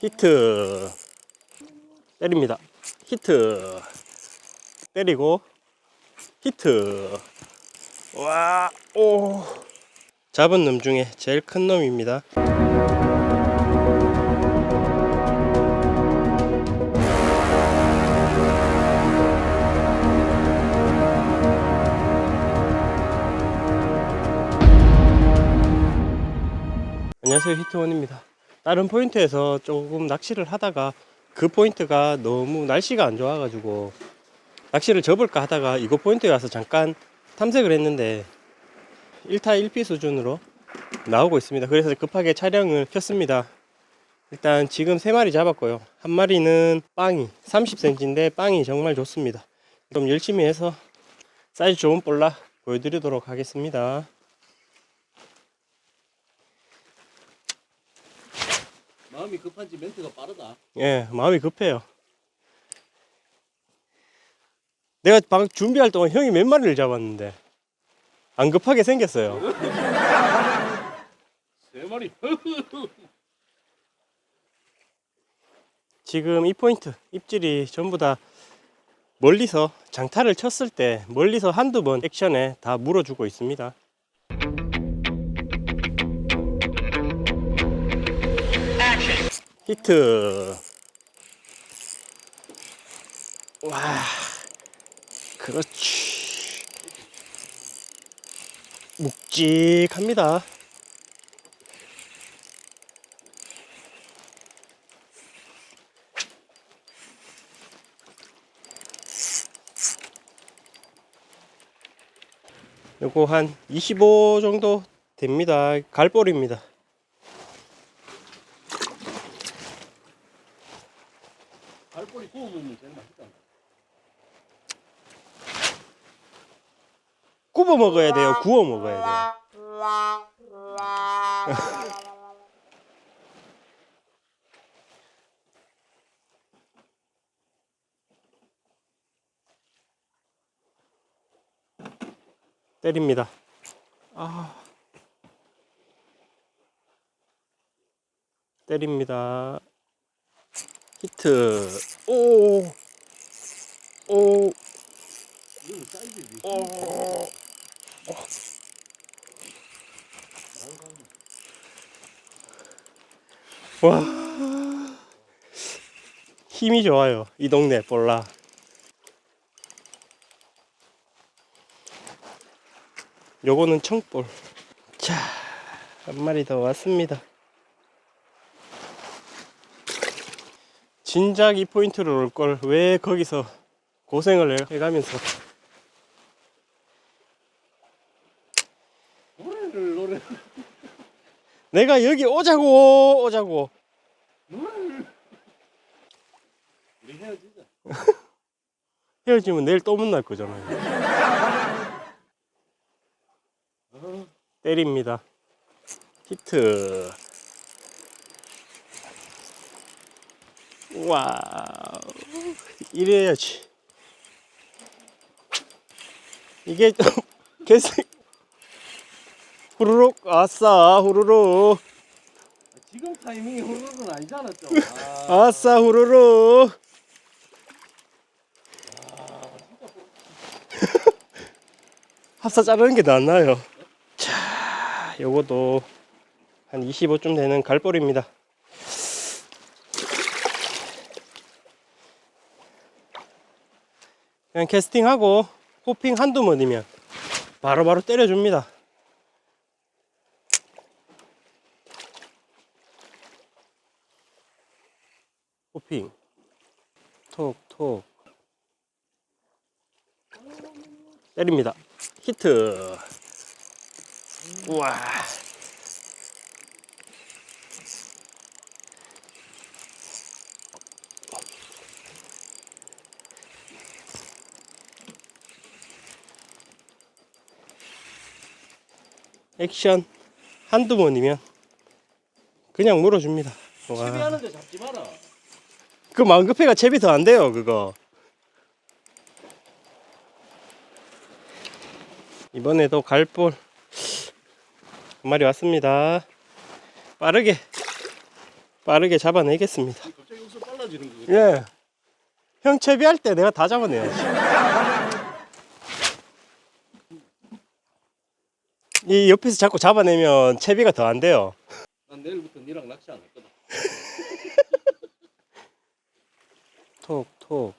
히트. 때립니다. 히트. 때리고 히트. 와 오. 잡은 놈 중에 제일 큰 놈입니다. 안녕하세요. 히트원입니다 다른 포인트에서 조금 낚시를 하다가 그 포인트가 너무 날씨가 안 좋아가지고 낚시를 접을까 하다가 이거 포인트에 와서 잠깐 탐색을 했는데 1타 1피 수준으로 나오고 있습니다. 그래서 급하게 촬영을 켰습니다. 일단 지금 세 마리 잡았고요. 한 마리는 빵이 30cm인데 빵이 정말 좋습니다. 그럼 열심히 해서 사이즈 좋은 볼라 보여드리도록 하겠습니다 마음이 급한지 멘트가 빠르다. 예, 마음이 급해요. 내가 방 준비할 동안 형이 몇 마리를 잡았는데 안 급하게 생겼어요. 세 마리. 지금 이 포인트 입질이 전부 다 멀리서 장타를 쳤을 때 멀리서 한두 번 액션에 다 물어주고 있습니다. 히트. 와, 그렇지. 묵직합니다. 요거 한 25 정도 됩니다. 갈볼입니다. 발꼬리 구워 먹으면 제일 맛있다. 굽어 먹어야 돼요. 구워 먹어야 돼요. 때립니다. 아. 때립니다. 히트. 오. 오. 오. 와 힘이 좋아요 이 동네 볼라 요거는 청볼 자 한 마리 더 왔습니다 진작 이 포인트로 올 걸 왜 거기서 고생을 해가면서. 노래를 노래 내가 여기 오자고 오자고. 노래를. 우리 헤어지자. 헤어지면 내일 또 만날 거잖아요. 어, 때립니다. 히트 와우 이래야지 이게 계속 후루룩 아싸 후루룩 지금 타이밍이 후루룩은 아니잖아 좀. 아, 아싸 후루룩 합사 자르는 게 낫나요? 자, 요것도 한 25쯤 되는 갈볼입니다. 그냥 캐스팅하고 호핑 한두 번이면 바로 바로 때려줍니다. 호핑. 톡 톡. 때립니다. 히트. 우와 액션 한두 번이면 그냥 물어줍니다 와. 채비하는데 잡지 마라. 그 마음 급해가 채비 더 안 돼요 그거 이번에도 갈볼 한 마리 왔습니다 빠르게 빠르게 잡아내겠습니다. 갑자기 여기서 빨라지는 거. 예. 형 채비할 때 내가 다 잡아내야 이 옆에서 자꾸 잡아내면 채비가 더 안 돼요. 난 내일부터 니랑 낚시 안 할 거다. 톡, 톡.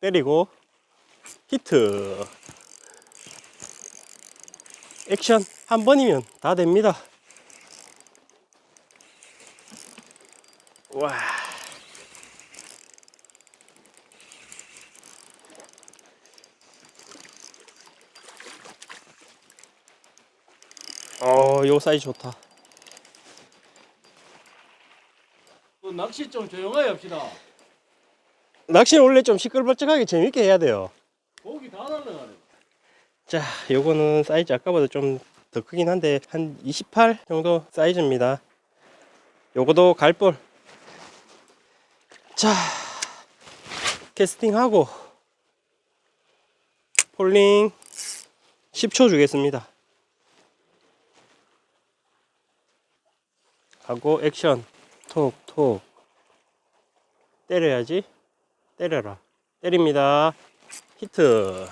때리고, 히트. 액션 한 번이면 다 됩니다. 와. 어, 요 사이즈 좋다. 그 낚시 좀 조용하게 합시다. 낚시는 원래 좀 시끌벅적하게 재밌게 해야 돼요. 고기 다 날라가네. 자, 요거는 사이즈 아까보다 좀 더 크긴 한데 한 28 정도 사이즈입니다. 요거도 갈볼. 자, 캐스팅하고 폴링 10초 주겠습니다. 하고 액션. 톡톡. 때려야지. 때려라. 때립니다. 히트.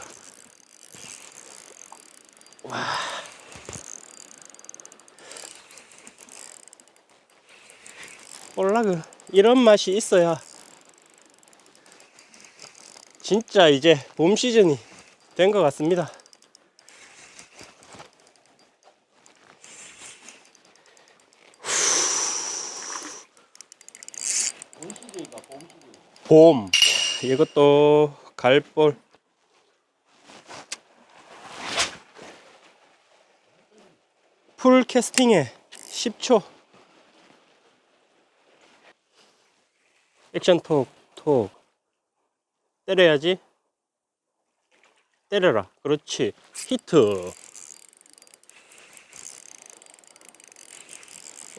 볼락은 이런 맛이 있어야 진짜 이제 봄 시즌이 된 것 같습니다. 봄. 자, 이것도 갈볼. 풀 캐스팅에 10초. 액션 톡 톡. 때려야지. 때려라. 그렇지. 히트.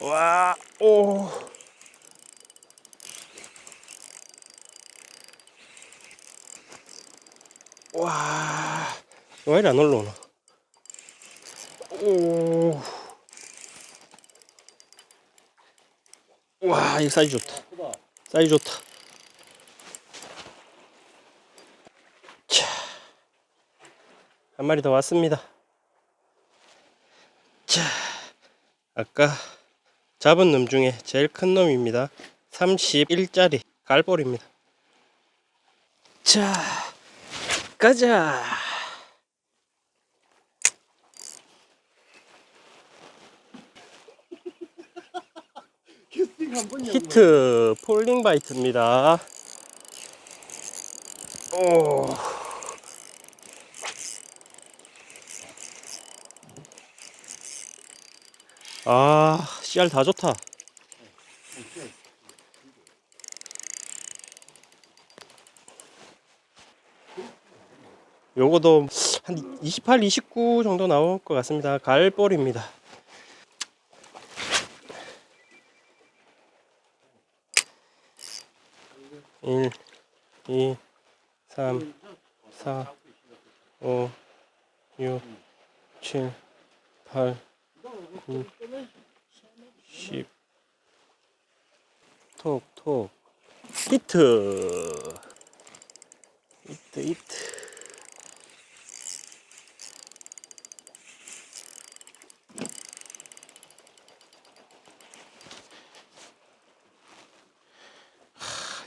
와오 와, 왜 이리 안 올라오나? 오, 와, 이 사이즈 좋다. 사이즈 좋다. 자, 한 마리 더 왔습니다. 자, 아까 잡은 놈 중에 제일 큰 놈입니다. 31짜리 갈볼입니다. 자, 가자. 히트 폴링 바이트입니다. 오. 아, 씨알 다 좋다. 요거도 한 28, 29 정도 나올 것 같습니다. 갈볼입니다. 일, 이, 삼, 사, 오, 육, 칠, 팔, 구, 십. 톡, 톡. 히트. 히트, 히트.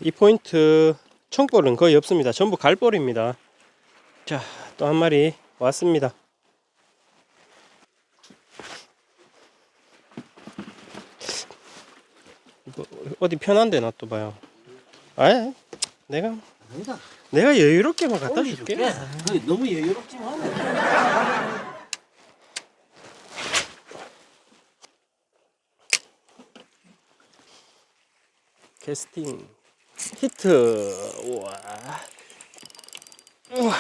이 포인트 청볼은 거의 없습니다. 전부 갈볼입니다. 자, 또 한 마리 왔습니다. 이거 어디 편한 데 놔둬 봐요. 아예 내가 아니다. 내가 여유롭게만 갖다 줄게. 그 너무 여유롭지만 하네. 캐스팅 히트 우와 우와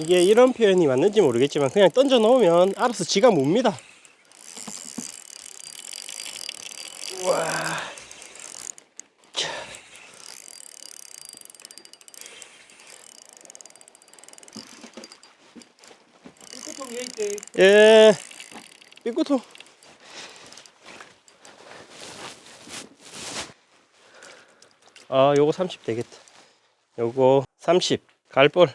이게 이런 표현이 맞는지 모르겠지만 그냥 던져 놓으면 알아서 지가 뭡니다 우와? 예. 삐꾸통. 아, 요거 30 되겠다. 요거 30. 갈볼.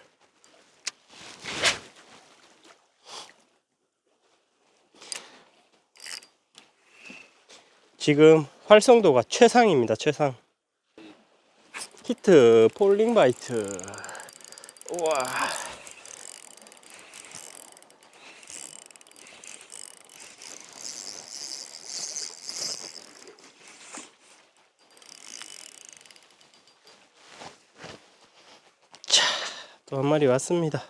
지금 활성도가 최상입니다. 최상. 히트 폴링 바이트. 우와. 또 한 마리 왔습니다.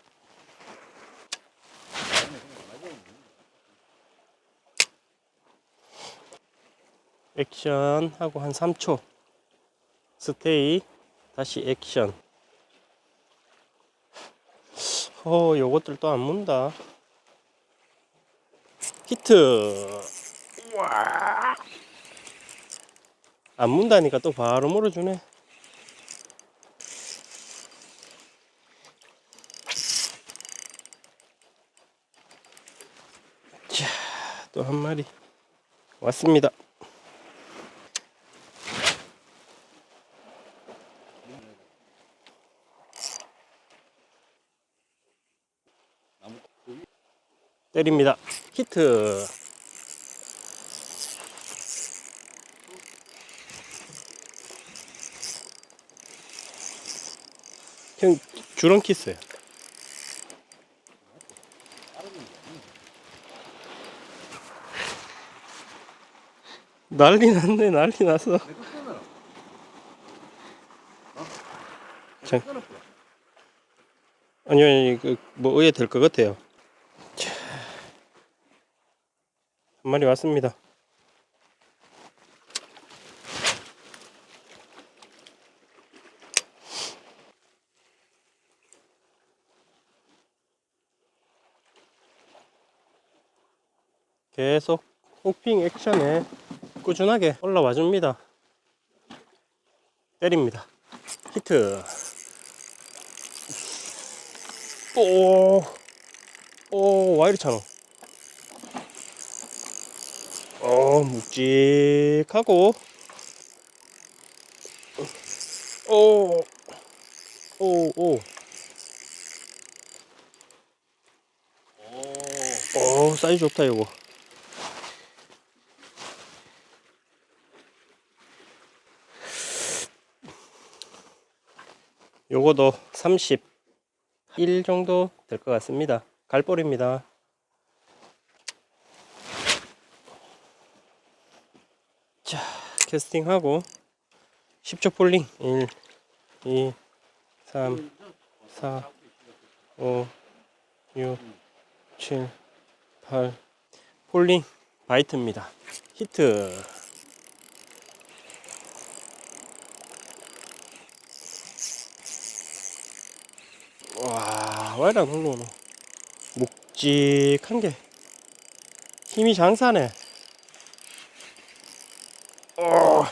액션 하고 한 3초. 스테이 다시 액션. 어 요것들 또 안 문다. 히트. 안 문다니까 또 바로 물어주네 자, 또 한 마리 왔습니다. 때립니다. 히트. 형 주렁 키스요. 난리 났네 난리 났어. 자. 아니요, 아니, 그, 뭐, 의에 될것 같아요. 자, 한 마리 왔습니다. 계속 호핑 액션에 꾸준하게 올라와 줍니다. 때립니다. 히트. 오, 오, 와 이리 차노? 어, 묵직하고, 오, 오, 오, 오. 오, 사이즈 좋다, 이거. 요거도 31 정도 될 것 같습니다. 갈볼입니다. 자, 캐스팅하고 10초 폴링 1, 2, 3, 4, 5, 6, 7, 8 폴링 바이트입니다. 히트 와, 와이라 놀러오노. 묵직한 게 힘이 장사네. 어,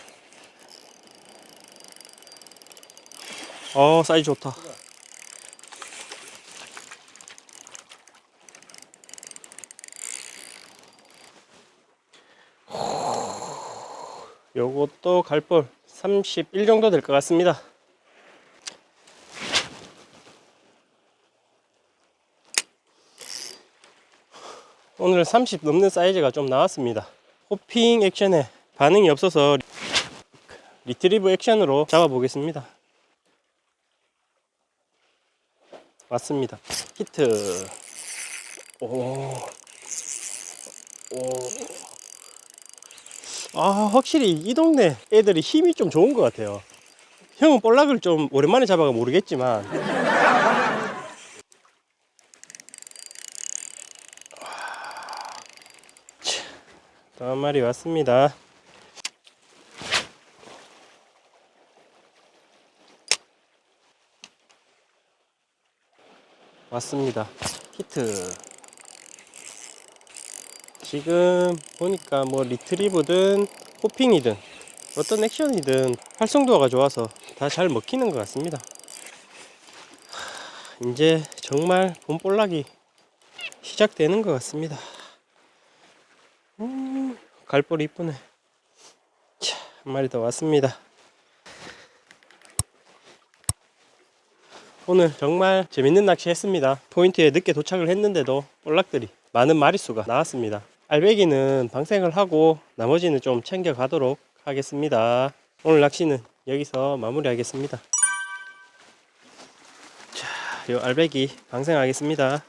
어 사이즈 좋다. 요것도 갈볼 31 정도 될 것 같습니다. 오늘 30 넘는 사이즈가 좀 나왔습니다. 호핑 액션에 반응이 없어서 리트리브 액션으로 잡아 보겠습니다. 왔습니다. 히트. 오. 오. 아, 확실히 이 동네 애들이 힘이 좀 좋은 것 같아요. 형은 볼락을 좀 오랜만에 잡아가 모르겠지만. 또한 마리 왔습니다. 왔습니다. 히트. 지금 보니까 뭐 리트리브든 호핑이든 어떤 액션이든 활성도가 좋아서 다 잘 먹히는 것 같습니다. 하, 이제 정말 봄볼락이 시작되는 것 같습니다. 음, 갈보리 이쁘네. 자, 한 마리 더 왔습니다. 오늘 정말 재밌는 낚시 했습니다. 포인트에 늦게 도착을 했는데도 볼락들이 많은 마리수가 나왔습니다. 알배기는 방생을 하고 나머지는 좀 챙겨 가도록 하겠습니다. 오늘 낚시는 여기서 마무리하겠습니다. 자, 요 알배기 방생하겠습니다.